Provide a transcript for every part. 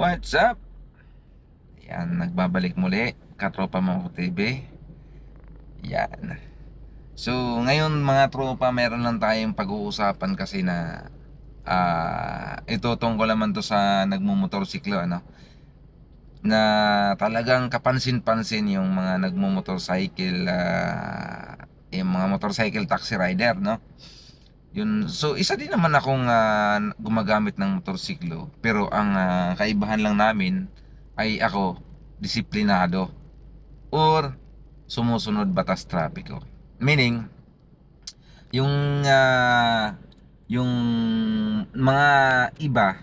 What's up? Yan, nagbabalik muli. Katropa mo ko TV. Yan. So, ngayon mga tropa, meron lang tayong pag-uusapan kasi na ah ito tungkol naman to sa nagmumotorsiklo, ano? Na talagang kapansin-pansin yung mga nagmumotorcycle, ah yung mga motorcycle taxi rider, no? Yun, so isa din naman akong ah, gumagamit ng motorsiklo pero ang ah, kaibahan lang namin ay ako disiplinado or sumusunod batas trapiko. Meaning yung ah, yung mga iba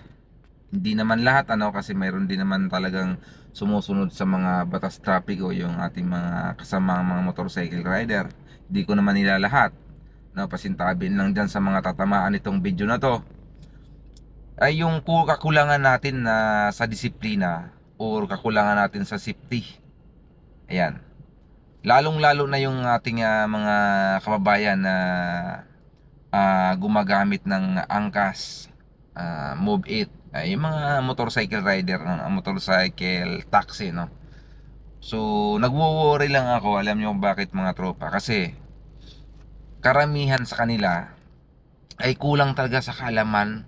hindi naman lahat ano kasi mayroon din naman talagang sumusunod sa mga batas trapiko yung ating mga kasamang mga motorcycle rider. Hindi ko naman nila lahat na pasintabin lang dyan sa mga tatamaan itong video na to ay yung ku- kakulangan natin na sa disiplina or kakulangan natin sa safety. Ayan. Lalong-lalo na yung ating ah, mga kababayan na ah, gumagamit ng angkas, ah, move it, ay yung mga motorcycle rider, ng motorcycle taxi, no? So, nagwo-worry lang ako, alam niyo bakit mga tropa, kasi karamihan sa kanila ay kulang talaga sa kaalaman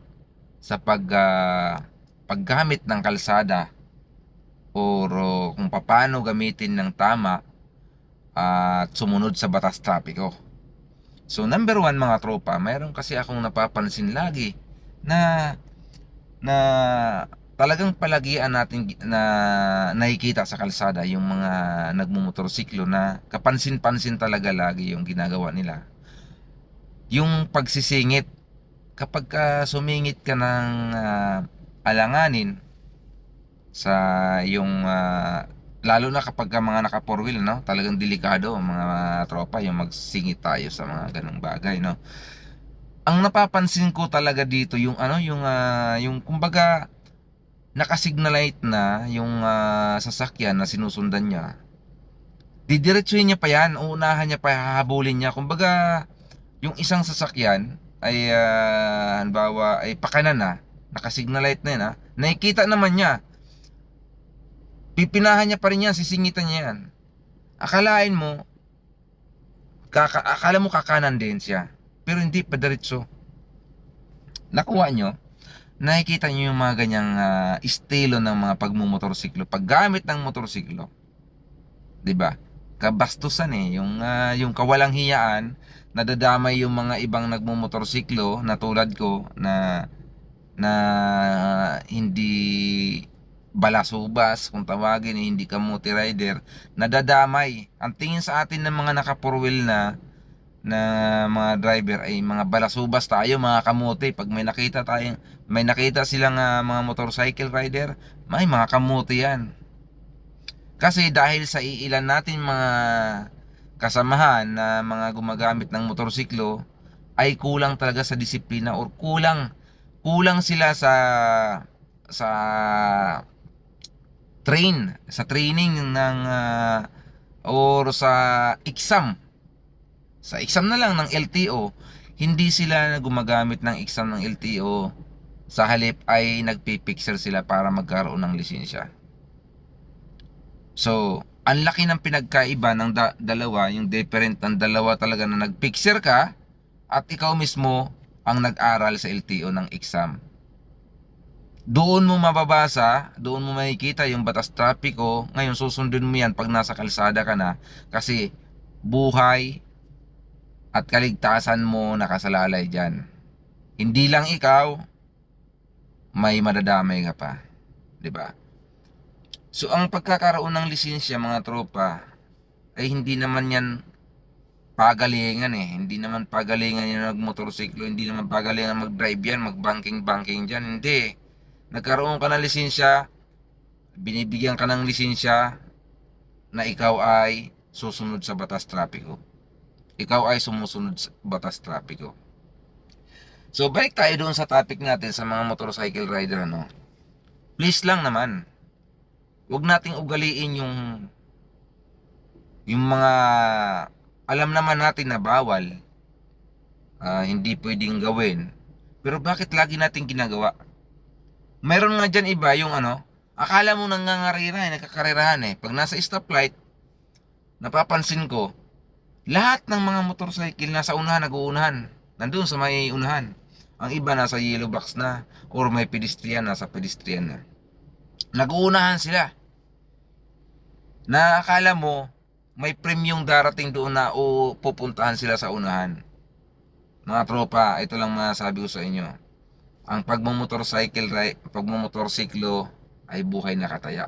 sa pag ah, paggamit ng kalsada or oh, kung paano gamitin ng tama at sumunod sa batas trapiko. So number one mga tropa, mayroon kasi akong napapansin lagi na na talagang palagian natin na nakikita sa kalsada yung mga nagmumotorsiklo na kapansin-pansin talaga lagi yung ginagawa nila yung pagsisingit kapag ka sumingit ka ng ah, alanganin sa yung ah, lalo na kapag ka mga naka four wheel no? Talagang delikado mga tropa yung magsingit tayo sa mga ganong bagay no? Ang napapansin ko talaga dito yung ano yung ah, yung kumbaga nakasignalite na yung ah, sasakyan na sinusundan niya. Didiretsuhin niya pa yan uunahan niya pa hahabulin niya. Kumbaga yung isang sasakyan ay uh, halimbawa ay pakanan na nakasignalite na yan ha nakikita naman niya. Pipinahan niya pa rin yan sisingitan niya yan. Akalain mo kaka, akala mo kakanan din siya pero hindi pa diretso nakuha nyo nakikita nyo yung mga ganyang ah, estilo ng mga pagmumotorsiklo paggamit ng motorsiklo. Ba kabastusan eh. Yung ah, yung kawalang hiyaan nadadamay yung mga ibang nagmumotorsiklo na tulad ko na na hindi balasubas kung tawagin eh, hindi kamuti rider. Nadadamay. Ang tingin sa atin ng mga naka wheel na na mga driver ay mga balasubas tayo mga kamuti. Pag may nakita tayong may nakita silang ah, mga motorcycle rider may mga kamuti yan kasi dahil sa iilan natin mga kasamahan na mga gumagamit ng motorsiklo ay kulang talaga sa disiplina or kulang kulang sila sa sa train sa training ng ah, or sa exam. Sa exam na lang ng LTO hindi sila gumagamit ng exam ng LTO sa halip ay nagpipicture sila para magkaroon ng lisensya So, ang laki ng pinagkaiba ng da- dalawa, yung different ng dalawa talaga na nagpicture ka at ikaw mismo ang nag-aral sa LTO ng exam. Doon mo mababasa, doon mo makikita yung batas trapiko. Ngayon susundin mo yan pag nasa kalsada ka na kasi buhay at kaligtasan mo nakasalalay dyan. Hindi lang ikaw, may madadamay ka pa. 'Di ba? So ang pagkakaroon ng lisensya mga tropa ay hindi naman yan pagalingan eh. Hindi naman pagalingan yung nagmotorsiklo, hindi naman pagalingan mag-drive yan, mag-banking-banking dyan. Hindi. Nagkaroon ka ng lisensya, binibigyan ka ng lisensya na ikaw ay susunod sa batas trapiko. Ikaw ay sumusunod sa batas trapiko. So balik tayo doon sa topic natin sa mga motorcycle rider ano. Please lang naman, Huwag nating ugaliin yung yung mga alam naman natin na bawal. ah, hindi pwedeng gawin. Pero bakit lagi nating ginagawa? Meron nga dyan iba yung ano, Akala mo nangangarira eh, nagkakarirahan eh. Pag nasa stoplight, napapansin ko, lahat ng mga motorcycle nasa unahan, nag-uunahan. Nandun sa may unahan. Ang iba nasa yellow box na or may pedestrian nasa pedestrian na. Nag-uunahan sila. Na akala mo may premium darating doon na o pupuntahan sila sa unahan. Mga tropa, ito lang masasabi ko sa inyo. Ang pagmamotorcycle ride, pagmamotorsiklo ay buhay na kataya.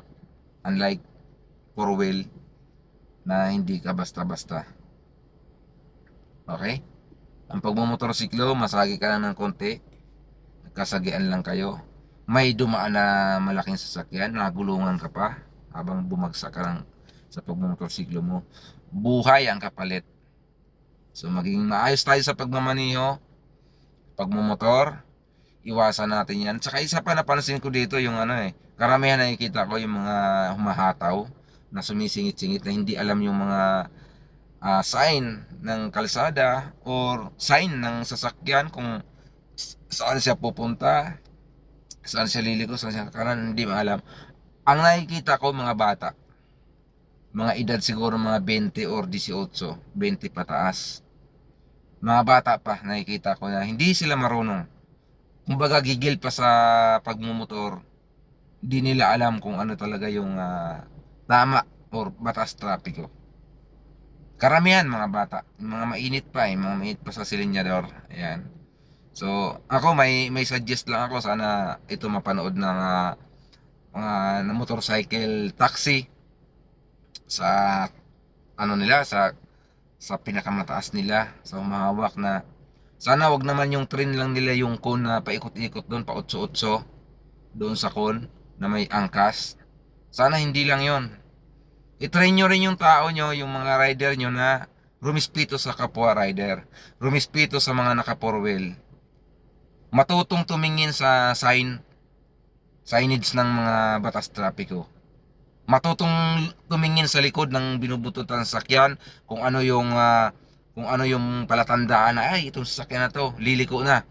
Unlike four wheel na hindi ka basta-basta. Okay? Ang pagmamotorsiklo, masagi ka lang ng konti. Nagkasagian lang kayo. May dumaan na malaking sasakyan, nagulungan ka pa habang bumagsak ka lang sa pagmamotorsiklo mo. Buhay ang kapalit. So maging maayos tayo sa pagmamaniho, pagmumotor, iwasan natin yan. Tsaka isa pa napansin ko dito yung ano eh, karamihan nakikita ko yung mga humahataw na sumisingit-singit na hindi alam yung mga ah, sign ng kalsada or sign ng sasakyan kung saan siya pupunta, saan siya liliko, saan siya kanan, hindi maalam. Ang nakikita ko mga bata, mga edad siguro mga 20 or 18, 20 pataas. Mga bata pa nakikita ko na hindi sila marunong. Kumbaga gigil pa sa pagmumotor. Hindi nila alam kung ano talaga yung ah, tama or batas trapiko. Karamihan mga bata, mga mainit pa, yung mga mainit pa sa silinyador. Ayan. So, ako may may suggest lang ako sana ito mapanood ng ah, mga na motorcycle taxi sa ano nila sa sa pinakamataas nila sa humahawak na sana wag naman yung train lang nila yung cone na paikot-ikot doon pa 8-8 doon sa cone na may angkas. Sana hindi lang yon i-train nyo rin yung tao nyo yung mga rider nyo na rumispito sa kapwa rider rumispito sa mga naka four wheel matutong tumingin sa sign signage ng mga batas trapiko matutong tumingin sa likod ng binubututan sa sakyan kung ano yung ah, kung ano yung palatandaan na ay itong sasakyan na to liliko na.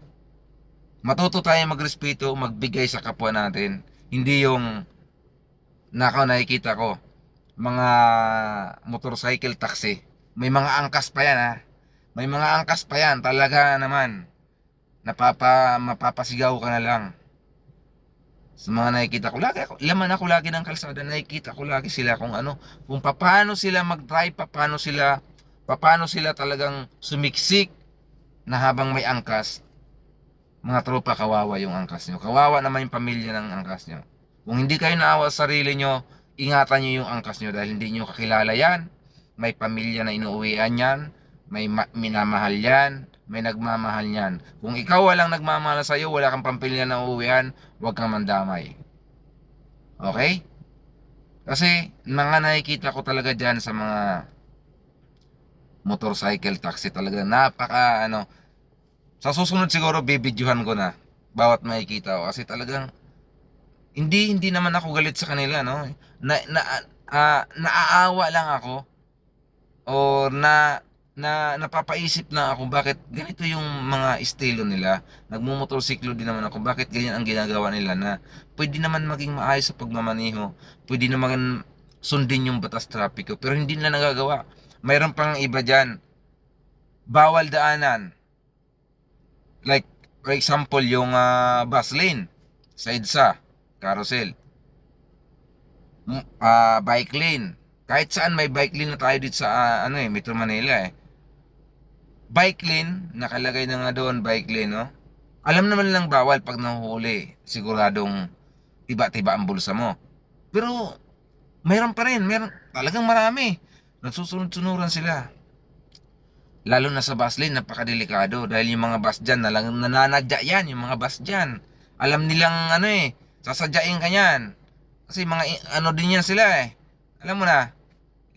Matuto tayo magrespeto magbigay sa kapwa natin. Hindi yung nakaw nakikita ko mga motorcycle taxi. May mga angkas pa yan ha? May mga angkas pa yan talaga naman. Napapa mapapasigaw ka na lang sa mga nakikita ko lagi ako, laman ako lagi ng kalsada, nakikita ko lagi sila kung ano, kung paano sila mag-drive, paano sila, paano sila talagang sumiksik na habang may angkas. Mga tropa, kawawa yung angkas nyo. Kawawa naman yung pamilya ng angkas nyo. Kung hindi kayo naawa sa sarili nyo, ingatan nyo yung angkas nyo dahil hindi nyo kakilala yan. May pamilya na inuuwian yan. May ma- minamahal yan may nagmamahal niyan. Kung ikaw walang nagmamahal sa iyo, wala kang pamilya na uuwihan, huwag kang mandamay. Okay? Kasi mga nakikita ko talaga diyan sa mga motorcycle taxi talaga napaka ano sa susunod siguro bibidyohan ko na bawat makikita ko kasi talagang hindi hindi naman ako galit sa kanila no na, na ah, naaawa lang ako or na na napapaisip na ako bakit ganito yung mga estilo nila. Nagmumotorsiklo din naman ako. Bakit ganyan ang ginagawa nila na pwede naman maging maayos sa pagmamaniho. Pwede naman sundin yung batas trapiko. Pero hindi nila nagagawa. Mayroon pang iba dyan. Bawal daanan. Like, for example, yung ah, bus lane. Sa EDSA. Carousel. Ah, bike lane. Kahit saan may bike lane na tayo dito sa ah, ano eh, Metro Manila eh bike lane, nakalagay na nga doon bike lane, no? Alam naman lang bawal pag nahuhuli. Siguradong tiba-tiba ang bulsa mo. Pero, mayroon pa rin. Mayroon, talagang marami. Nagsusunod-sunuran sila. Lalo na sa bus lane, napakadelikado. Dahil yung mga bus dyan, nalang, nananadya yan, yung mga bus dyan. Alam nilang, ano eh, sasadyain ka yan. Kasi mga, ano din yan sila eh. Alam mo na,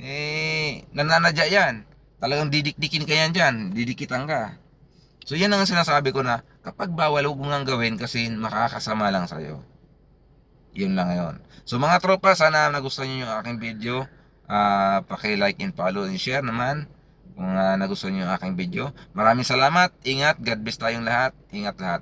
eh, nananadya yan talagang didikdikin ka yan dyan, didikitan ka. So yan ang sinasabi ko na kapag bawal huwag mo nang gawin kasi makakasama lang sa'yo. Yun lang yon. So mga tropa, sana nagustuhan nyo yung aking video. Uh, paki-like and follow and share naman kung uh, nagustuhan nyo yung aking video. Maraming salamat. Ingat. God bless tayong lahat. Ingat lahat.